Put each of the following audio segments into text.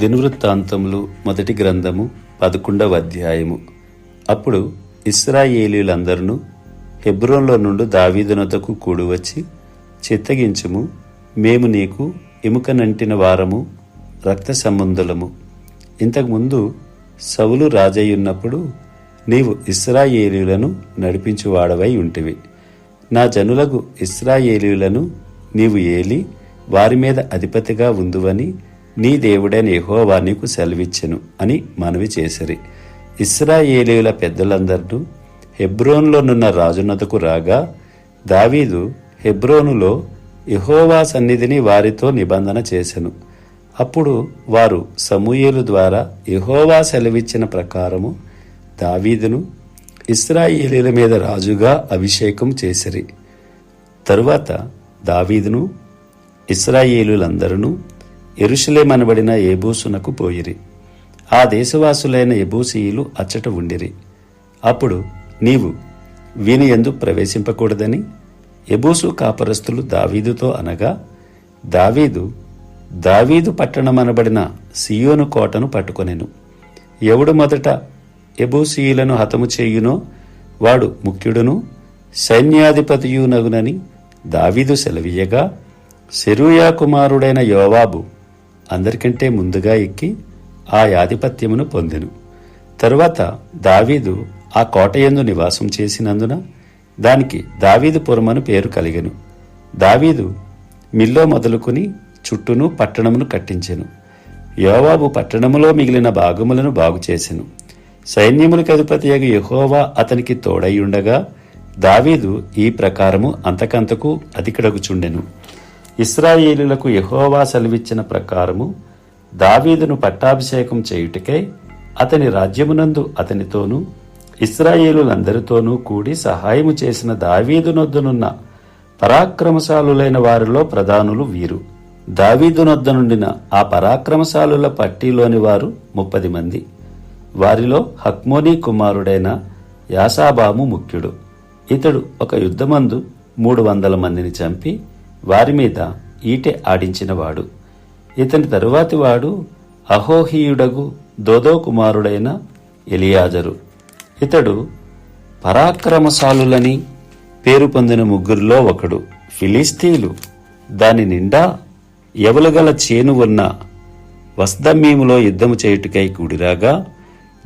దినవృత్తాంతములు మొదటి గ్రంథము పదకొండవ అధ్యాయము. అప్పుడు ఇస్రాయేలీలందరూ హెబ్రోన్లో నుండి దావీదునతకు కూడివచ్చి చిత్తగించుము మేము నీకు ఎముకనంటిన వారము రక్త సంబంధులము. ఇంతకుముందు సవులు రాజయ్యున్నప్పుడు నీవు ఇస్రాయేలీలను నడిపించువాడవై ఉంటివి. నా జనులకు ఇస్రాయేలీలను నీవు ఏలి వారి మీద అధిపతిగా ఉందువని నీ దేవుడైన యహోవా నీకు సెలవిచ్చెను అని మనవి చేసిరి. ఇస్రాయేలీల పెద్దలందరూ హెబ్రోన్లోనున్న రాజునతకు రాగా దావీదు హెబ్రోనులో యహోవా సన్నిధిని వారితో నిబంధన చేసెను. అప్పుడు వారు సమూయేలు ద్వారా యహోవా సెలవిచ్చిన ప్రకారము దావీదును ఇస్రాయేలీల మీద రాజుగా అభిషేకం చేసిరి. తరువాత దావీదును ఇస్రాయేలులందరూ ఎరుషులేమనబడిన ఏబూసునకు పోయిరి. ఆ దేశవాసులైన ఎబూసీయులు అచ్చట ఉండిరి. అప్పుడు నీవు వీని ఎందు ప్రవేశింపకూడదని? ఎబూసు కాపరస్తులు దావీదుతో అనగా దావీదు దావీదు పట్టణమనబడిన సియోను కోటను పట్టుకొనెను. ఎవడు మొదట ఎబూసీయులను హతము చేయునో వాడు ముఖ్యుడును సైన్యాధిపతియునగునని దావీదు సెలవీయగా సెరూయా కుమారుడైన యోవాబు అందరికంటే ముందుగా ఎక్కి ఆ యాధిపత్యమును పొందెను. తరువాత దావీదు ఆ కోటయందు నివాసం చేసినందున దానికి దావీదు పురమను పేరు కలిగెను. దావీదు మిల్లో మొదలుకొని చుట్టూను పట్టణమును కట్టించెను. యోవాబు పట్టణములో మిగిలిన భాగములను బాగుచేసెను సైన్యములకు అధిపతియగు యహోవా అతనికి తోడై ఉండగా దావీదు ఈ ప్రకారము అంతకంతకు అధికడగుచుండెను. ఇస్రాయేలులకు యహోవా సెలవిచ్చిన ప్రకారము దావీదును పట్టాభిషేకం చేయుటకై అతని రాజ్యమునందు అతనితోనూ ఇస్రాయేలులందరితోనూ కూడి సహాయము చేసిన దావీదునొద్దనున్న పరాక్రమశాలులైన వారిలో ప్రధానులు వీరు. దావీదునొద్ద నుండిన ఆ పరాక్రమశాలుల పట్టీలోని వారు ముప్పది మంది. వారిలో హక్మోనీ కుమారుడైన యాసాబాము ముఖ్యుడు. ఇతడు ఒక యుద్ధమందు మూడు వందల మందిని చంపి వారి మీద ఈటె ఆడించినవాడు. ఇతని తరువాతి వాడు అహోహీయుడగు దోదో కుమారుడైన ఎలియాజరు. ఇతడు పరాక్రమశాలులని పేరు పొందిన ముగ్గురిలో ఒకడు. ఫిలిస్తీలు దాని నిండా ఎవలుగల చేను ఉన్న వస్దమ్మీములో యుద్ధము చేయుటకై కూడిరాగా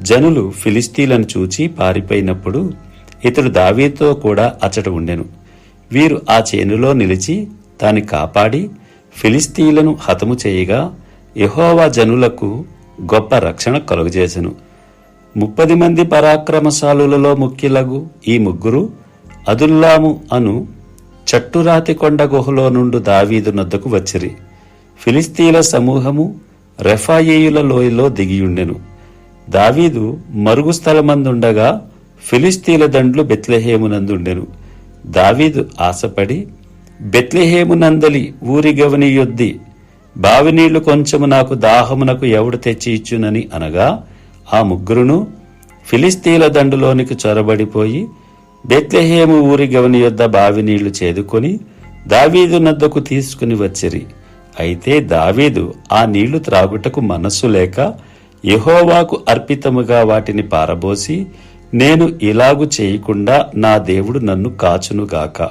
జనులు ఫిలిస్తీలను చూచి పారిపోయినప్పుడు ఇతడు దావీతో కూడా అచ్చట ఉండెను. వీరు ఆ చేనులో నిలిచి దాన్ని కాపాడి ఫిలిస్తీలను హతము చేయగా యహోవా జనులకు గొప్ప రక్షణ కలుగజేసెను. ముప్పది మంది పరాక్రమశాలులలో ముఖ్యులగు ఈ ముగ్గురు అదుల్లాము అను చట్టురాతి కొండ గుహలో నుండి దావీదు నద్దకు వచ్చిరి. ఫిలిస్తీన్ల సమూహము రెఫాయేయుల లోయలో దిగియుండెను. దావీదు మరుగు స్థలమందుండగా ఫిలిస్తీన్ల దండ్లు బెత్లహేమునందుండెను. దావీదు ఆశపడి బెత్లెహేమునందలి ఊరి గవని యొద్ది బావినీళ్ళు కొంచెము నాకు దాహమునకు ఎవడు తెచ్చి ఇచ్చునని అనగా ఆ ముగ్గురును ఫిలిస్తీన్ల దండులోనికి చొరబడిపోయి బెత్లెహేము ఊరి గవని యొద్ద బావినీళ్ళు చేదుకొని దావీదు నద్దకు తీసుకుని వచ్చిరి. అయితే దావీదు ఆ నీళ్ళు త్రాగుటకు మనస్సు లేక యహోవాకు అర్పితముగా వాటిని పారబోసి నేను ఇలాగు చేయకుండా నా దేవుడు నన్ను కాచునుగాక.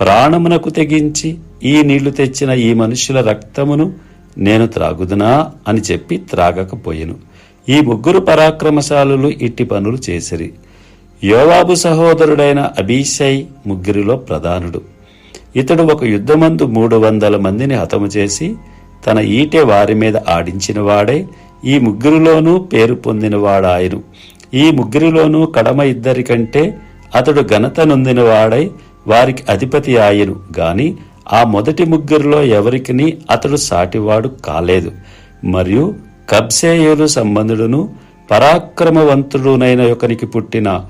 ప్రాణమునకు తెగించి ఈ నీళ్ళు తెచ్చిన ఈ మనుషుల రక్తమును నేను త్రాగుదునా అని చెప్పి త్రాగకపోయెను. ఈ ముగ్గురు పరాక్రమశాలులు ఇట్టి పనులు చేసిరి. యోవాబు సహోదరుడైన అబీషై ముగ్గురిలో ప్రధానుడు. ఇతడు ఒక యుద్ధమందు మూడు వందల మందిని హతము చేసి తన ఈటె వారి మీద ఆడించిన వాడే ఈ ముగ్గురిలోనూ పేరు పొందినవాడాయను ఈ ముగ్గురిలోనూ కడమ ఇద్దరి కంటే అతడు ఘనత నొందినవాడై వారికి అధిపతి ఆయను గాని ఆ మొదటి ముగ్గురిలో ఎవరికిని అతడు సాటివాడు కాలేదు. మరియు కబ్సేయులు సంబంధుడును పరాక్రమవంతుడునైన ఒకనికి పుట్టిన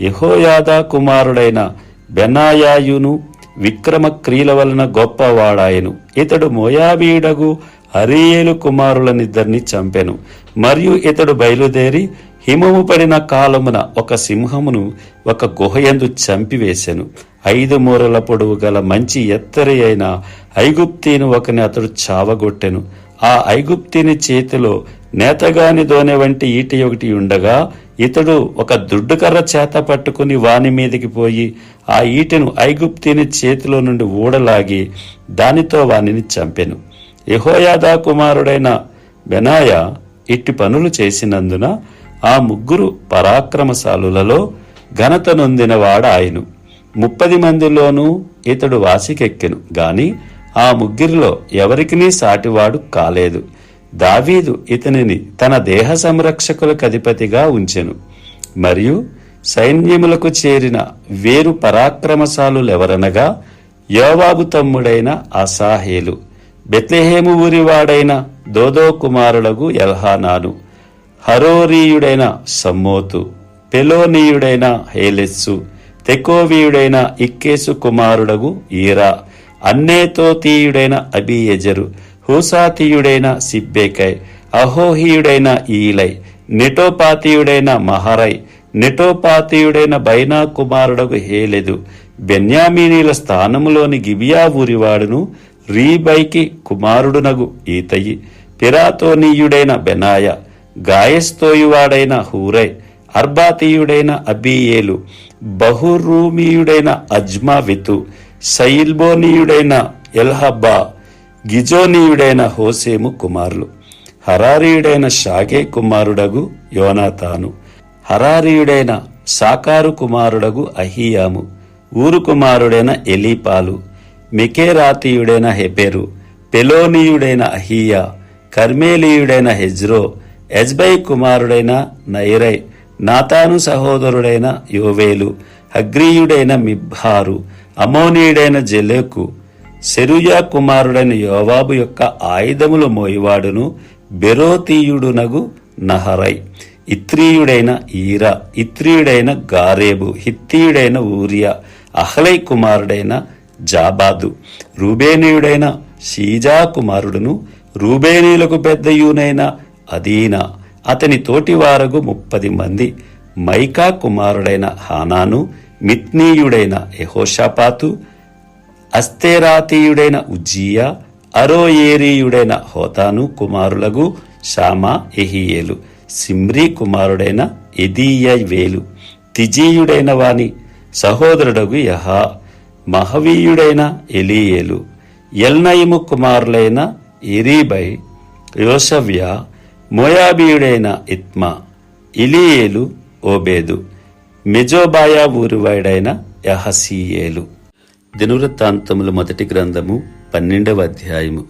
యహోయాదా కుమారుడైన బెనాయాయును విక్రమ క్రియల వలన గొప్పవాడాయను. ఇతడు మోయాబీడగు అరియేలు కుమారులనిద్దరిని చంపెను. మరియు ఇతడు బయలుదేరి హిమము పడిన కాలమున ఒక సింహమును ఒక గుహయందు చంపివేశాను ఐదు మూరల పొడవు గల మంచి ఎత్తరి అయిన ఐగుప్తిని ఒకని అతడు చావగొట్టెను. ఆ ఐగుప్తిని చేతిలో నేతగాని దోనె వంటి ఈట ఒకటి ఉండగా ఇతడు ఒక దుడ్డుకర్ర చేత పట్టుకుని వాని మీదికి పోయి ఆ ఈటెను ఐగుప్తిని చేతిలో నుండి ఊడలాగి దానితో వానిని చంపెను. యహోయాదా కుమారుడైన బెనాయ ఇట్టి పనులు చేసినందున ఆ ముగ్గురు పరాక్రమశాలులలో ఘనత నొందినవాడు ఆయను ముప్పది మందిలోనూ ఇతడు వాసికెక్కెను. గాని ఆ ముగ్గురిలో ఎవరికినీ సాటివాడు కాలేదు. దావీదు ఇతనిని తన దేహ సంరక్షకులకు అధిపతిగా ఉంచెను. మరియు సైన్యములకు చేరిన వేరు పరాక్రమశాలులెవరనగా యోవాబు తమ్ముడైన అసాహేలు బెత్లెహేము ఊరివాడైన దోదో కుమారుడగు ఎల్హానాను. హరోరీయుడైన సమ్మోతు పెలోనీయుడైన హేలెస్సు తెకోవీయుడైన ఇక్కేసు కుమారుడగు ఈరా అన్నేతోతీయుడైన అబియజరు హూసాతీయుడైన సిబ్బేకై అహోహీయుడైన ఈలై నెటోపాతీయుడైన మహరై నెటోపాతీయుడైన బైనా కుమారుడగు హేలెదు బెన్యామీనీల స్థానములోని గిబియా ఊరివాడును రీబైకి కుమారుడునగు ఈతయి పిరాతోనీయుడైన బెనాయ గాయస్తోయువాడైన హూరై అర్బాతీయుడైన అబీయేలు బహురూమీయుడైన అజ్మావితు సైల్బోనీయుడైన ఎల్హబ్బా గిజోనీయుడైన హోసేము కుమారులు. హరారీయుడైన షాగే కుమారుడగు యోనాతాను. హరారీయుడైన సాకారు కుమారుడగు అహియాము. ఊరు కుమారుడైన ఎలీపాలు. మికేరాతీయుడైన హెబెరు పెలోనీయుడైన అహియా. కర్మేలీయుడైన హెజ్రో. ఎజ్బై కుమారుడైన నైరై నాతాను సహోదరుడైన యోవేలు అగ్రీయుడైన మిబ్హారు అమోనీయుడైన జెలేకు సెరుయా కుమారుడైన యోవాబు యొక్క ఆయుధములు మోయివాడును బెరోతీయుడునగు నహరై ఇత్రీయుడైన ఈరా ఇత్రీయుడైన గారేబు హిత్తీయుడైన ఊరియా అహ్లై కుమారుడైన జాబాదు రూబేనీయుడైన షీజా కుమారుడును రూబేనీలకు పెద్దయునైన అదీనా అతని తోటివారగు ముప్పది మంది. మైకా కుమారుడైన హానాను మిత్నీయుడైన యహోషాపాతు అస్తేరాతీయుడైన ఉజ్జియా అరోయేరీయుడైన హోతాను కుమారులగు షామా ఎహియేలు సిమ్రీ కుమారుడైన ఎదీయవేలు తిజీయుడైన వాని సహోదరుడగు యహా మహవీయుడైన ఎలీయేలు ఎల్నయిము కుమారులైన ఎరీబై యోసవ్య మోయాబీయుడైన ఇత్మా ఇలియేలు ఓబేదు మెజోబాయా ఊరివాడైన యహసీయేలు. దినువృత్తాంతములు మొదటి గ్రంథము పన్నెండవ అధ్యాయము.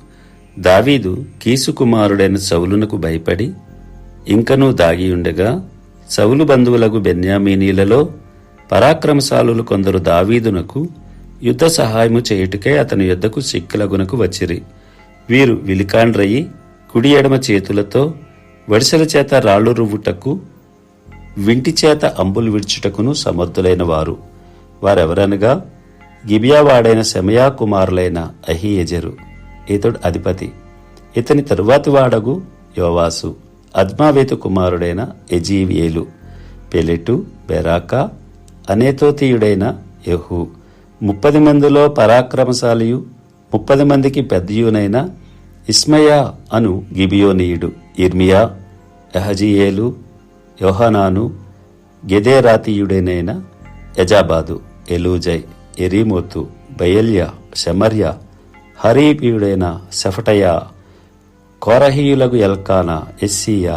దావీదు కీసుకుమారుడైన సౌలునకు భయపడి ఇంకనూ దాగియుండగా సౌలు బంధువులకు బెన్యామీనీలలో పరాక్రమశాలులు కొందరు దావీదునకు యుద్ధ సహాయము చేయుటకే అతని యుద్ధకు సిక్కులగునకు వచ్చిరి. వీరు విలికాండ్రయి కుడి ఎడమ చేతులతో వడిసెల చేత రాళ్ళు రువ్వుటకు వింటి చేత అంబులు విడుచుటకును సమర్థులైన వారు. వారెవరనగా గిబియావాడైన శమయా కుమారులైన అహియజరు ఇతడు అధిపతి. ఇతని తరువాతి వాడగు యోవాసు అద్మావేతు కుమారుడైన ఎజీవియేలు పెలెటు బెరాకా అనేతోతీయుడైన యహు. ముప్పది మందిలో పరాక్రమశాలియు ముప్పది మందికి పెద్దయునైన ఇస్మయా అను గిబియోనీయుడు ఇర్మియా ఎహజియేలు యోహనాను గెదేరాతీయుడేనైన యజాబాదు ఎలూజై ఎరీమోతు బయల్య శమర్య హరీపీయుడైన సెఫటయ కోరహీయులకు ఎల్కానా ఎస్సియా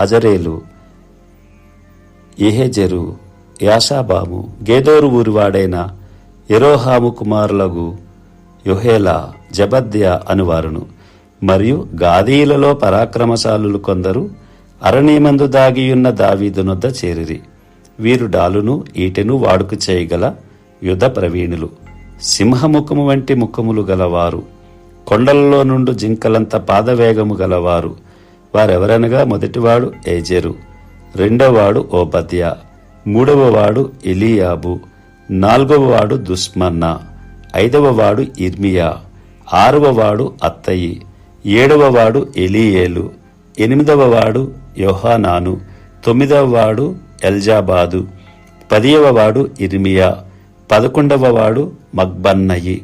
అజరేలు ఎహెజెరు యాషాబాము గేదోరు ఊరివాడైన ఎరోహాము కుమారులగు యొహేలా జబద్య అనువారును. మరియు గాదీలలో పరాక్రమశాలులు కొందరు అరణీమందు దాగియున్న దావీదునొద్ద చేరిరి. వీరు డాలును ఈటెను వాడుకు చేయగల యుధ ప్రవీణులు. సింహముఖము వంటి ముఖములు గలవారు. కొండలలో నుండి జింకలంత పాదవేగము గలవారు. వారెవరనగా మొదటివాడు ఏజెరు. రెండవవాడు ఓబద్య. మూడవవాడు ఎలియాబు. నాలుగవవాడు దుస్మన్న ఐదవవాడు ఇర్మియా. ఆరవవాడు అత్తయి. ఏడవవాడు ఎలియేలు ఎనిమిదవవాడు యోహానాను తొమ్మిదవవాడు ఎల్జాబాదు పదియవవాడు ఇర్మియా పదకొండవవాడు మగ్బన్నయి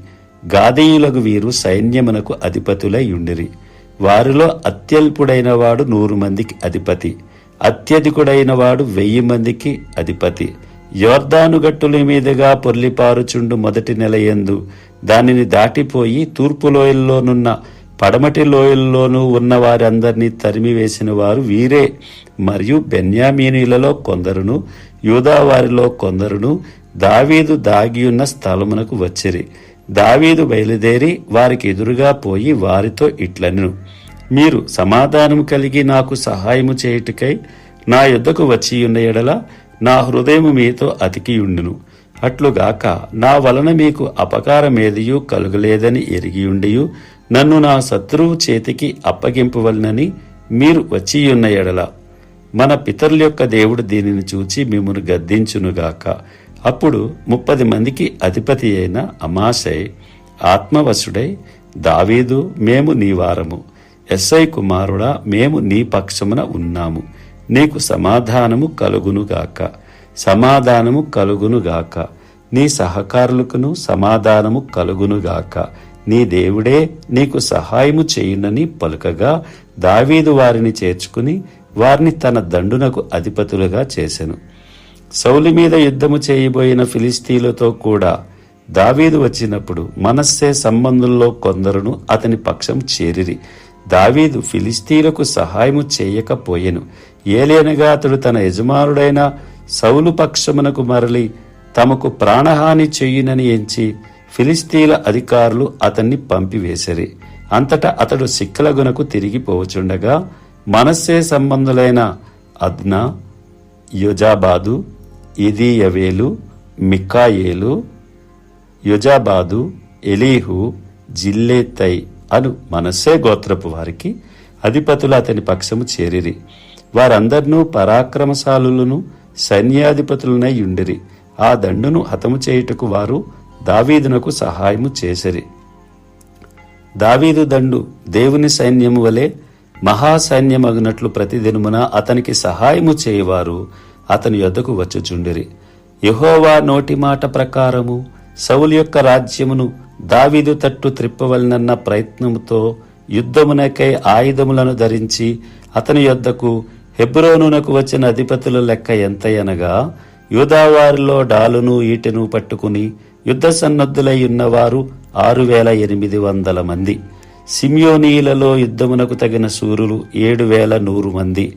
గాదీయులకు వీరు సైన్యమునకు అధిపతులై ఉండిరి. వారిలో అత్యల్పుడైన వాడు నూరు మందికి అధిపతి అత్యధికుడైన వాడు వెయ్యి మందికి అధిపతి. యోర్దాను గట్టుల మీదుగా పొర్లిపారుచుండు మొదటి నెల యందు దానిని దాటిపోయి తూర్పులోయల్లోనున్న పడమటి లోయల్లోనూ ఉన్న వారందరినీ తరిమివేసిన వారు. వీరే మరియు బెన్యామీనీలలో కొందరును యూదా వారిలో కొందరును దావీదు దాగియున్న స్థలమునకు వచ్చిరి. దావీదు బయలుదేరి వారికి ఎదురుగా పోయి వారితో ఇట్లనెను. మీరు సమాధానము కలిగి నాకు సహాయము చేయుటకై నా యుద్ధకు వచ్చి ఉన్న ఎడల నా హృదయము మీతో అతికియుండును అట్లుగాక నా వలన మీకు అపకారమేదియు కలుగలేదని ఎరిగియుండియు నన్ను నా శత్రువు చేతికి అప్పగింపవలనని మీరు వచ్చియున్న ఎడల. మన పితరుల యొక్క దేవుడు దీనిని చూచి మిమ్మను గద్దించునుగాక. అప్పుడు ముప్పది మందికి అధిపతి అయిన అమాశై ఆత్మవశుడై దావీదు మేము నీ వారము. ఎస్ఐ కుమారుడా మేము నీ పక్షమున ఉన్నాము. నీకు సమాధానము కలుగునుగాక. సమాధానము కలుగునుగాక. నీ సహకారులకును సమాధానము కలుగునుగాక. నీ దేవుడే నీకు సహాయము చేయునని పలుకగా దావీదు వారిని చేర్చుకుని వారిని తన దండునకు అధిపతులుగా చేసెను. సౌలి మీద యుద్ధము చేయబోయిన ఫిలిస్తీన్లతో కూడా దావీదు వచ్చినప్పుడు మనస్సే సంబంధంలో కొందరును అతని పక్షం చేరిరి. దావీదు ఫిలిస్తీలకు సహాయము చేయకపోయెను. ఏలేనగా అతడు తన యజమానుడైన సౌలు పక్షమునకు మరలి తమకు ప్రాణహాని చెయ్యునని ఎంచి ఫిలిస్తీన్ల అధికారులు అతన్ని పంపివేసిరి. అంతటా అతడు సిక్కలగునకు తిరిగిపోవచుండగా మనస్సే సంబంధులైన అద్నా యుజాబాదు ఇదియవేలు మిక్కాయేలు యుజాబాదు ఎలీహు జిల్లేతై అను మనస్సే గోత్రపు వారికి అధిపతులు అతని పక్షము చేరిరి. వారందరినూ పరాక్రమశాలులను సైన్యాధిపతులనై ఉండిరి ఆ దండును హతము చేయుటకు వారు దావీదునకు సహాయము చేసిరి. దావీదు దండు దేవుని సైన్యము వలె మహాసైన్యమగినట్లు ప్రతిదినమున అతనికి సహాయము చేయవారు అతని యొద్దకు వచ్చుచుండిరి. యహోవా నోటి మాట ప్రకారము సౌలు యొక్క రాజ్యమును దావీదు తట్టు త్రిప్పవలనన్న ప్రయత్నముతో యుద్ధమునకై ఆయుధములను ధరించి అతని యొద్దకు హెబ్రోనునకు వచ్చిన అధిపతుల లెక్క ఎంతయనగా యూదావారిలో డాలును ఈటెను పట్టుకుని యుద్ధ సన్నద్ధులై ఉన్నవారు ఆరు వేల ఎనిమిది వందల మంది. సిమియోనీలలో యుద్ధమునకు తగిన సూరులు ఏడు వేల నూరు మంది.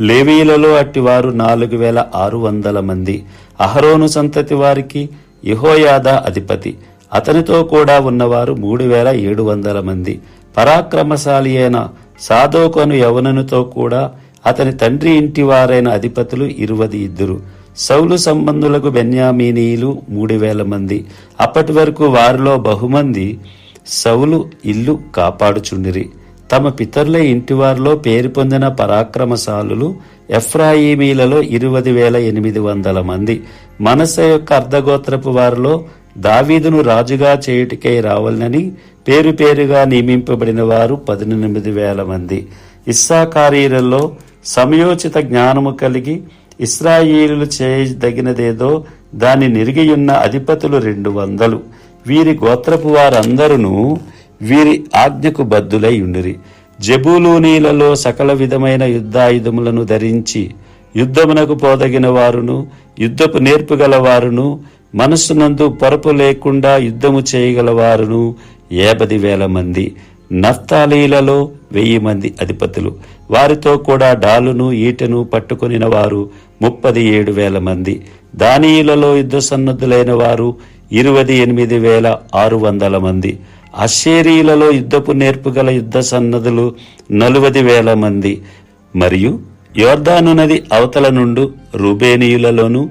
లేవీలలో అట్టివారు నాలుగు వేల ఆరు వందల మంది. అహరోను సంతతి వారికి యహోయాదా అధిపతి. అతనితో కూడా ఉన్నవారు మూడు వేల ఏడు వందల మంది. పరాక్రమశాలి అయిన సాధోకను యవననుతో కూడా అతని తండ్రి ఇంటి వారైన అధిపతులు ఇరువది ఇద్దరు. సౌలు సంబంధులకు బెన్యామీనీయులు మూడు వేల మంది. అప్పటి వరకు వారిలో బహుమంది సౌలు ఇల్లు కాపాడుచుండిరి. తమ పితరుల ఇంటివారిలో పేరు పొందిన పరాక్రమశాలులు ఎఫ్రాయిమీలలో ఇరవై వేల ఎనిమిది వందల మంది. మనస యొక్క అర్ధగోత్రపు వారిలో దావీదును రాజుగా చేయుటికై రావాలని పేరు పేరుగా నియమింపబడిన వారు పద్దెనిమిది వేల మంది. ఇస్సాకారీలలో సమయోచిత జ్ఞానము కలిగి ఇస్రాయిలు చేయదగినదేదో దాని నిరిగియున్న అధిపతులు రెండు వందలు. వీరి గోత్రపు వారందరూ వీరి ఆజ్ఞకు బద్దులై ఉండిరి. జబూలూనీలలో సకల విధమైన యుద్ధాయుధములను ధరించి యుద్ధమునకు పోదగిన వారును యుద్ధపు నేర్పుగల వారును మనస్సునందు పొరపు లేకుండా యుద్ధము చేయగలవారును ఏపది వేల మంది. నఫ్తాలీలలో వెయ్యి మంది అధిపతులు. వారితో కూడా డాలును ఈటెను పట్టుకొనిన వారు ముప్పది ఏడు వేల మంది. దానియులలో యుద్ధ సన్నద్ధులైన వారు ఇరవై ఎనిమిది వేల ఆరు వందల మంది. అషేరీలలో యుద్ధపు నేర్పుగల యుద్ధ సన్నదులు నలువది వేల మంది. మరియు యోర్దాను నది అవతల నుండు రూబేనీయులలోను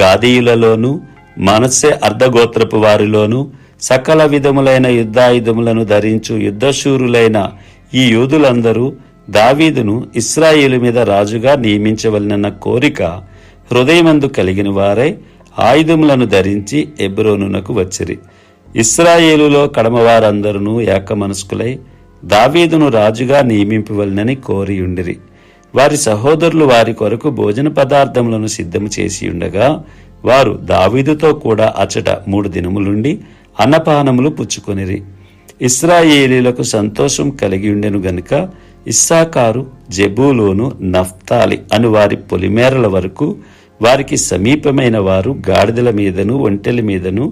గాదీయులలోను మనస్సే అర్ధగోత్రపు వారిలోను సకల విధములైన యుద్ధాయుధములను ధరించు యుద్ధశూరులైన ఈ యూదులందరూ దావీదును ఇస్రాయేలు మీద రాజుగా నియమించవలనన్న కోరిక హృదయమందు కలిగిన వారై ఆయుధములను ధరించి ఎబ్రోనునకు వచ్చిరి. ఇస్రాయేలులో కడమవారందరూ ఏకమనస్కులై దావీదును రాజుగా నియమింపవలనని కోరియుండిరి. వారి సహోదరులు వారి కొరకు భోజన పదార్థములను సిద్ధము చేసి ఉండగా వారు దావీదుతో కూడా అచట మూడు దినములుండి అన్నపానములు పుచ్చుకొనిరి. ఇస్రాయేలీలకు సంతోషం కలిగి ఉండెను గనుక ఇస్సాకారు జెబూలోను నఫ్తాలి అను వారి పొలిమేరల వరకు వారికి సమీపమైన వారు గాడిదల మీదను ఒంటెల మీదను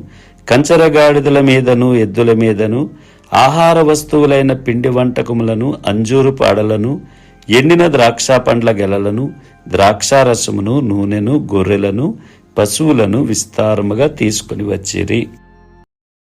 కంచరగాడిదల మీదను ఎద్దుల మీదను ఆహార వస్తువులైన పిండి వంటకములను అంజూరు పాడలను ఎండిన ద్రాక్ష పండ్ల గెలలను ద్రాక్షారసమును నూనెను గొర్రెలను పశువులను విస్తారముగా తీసుకుని వచ్చిరి.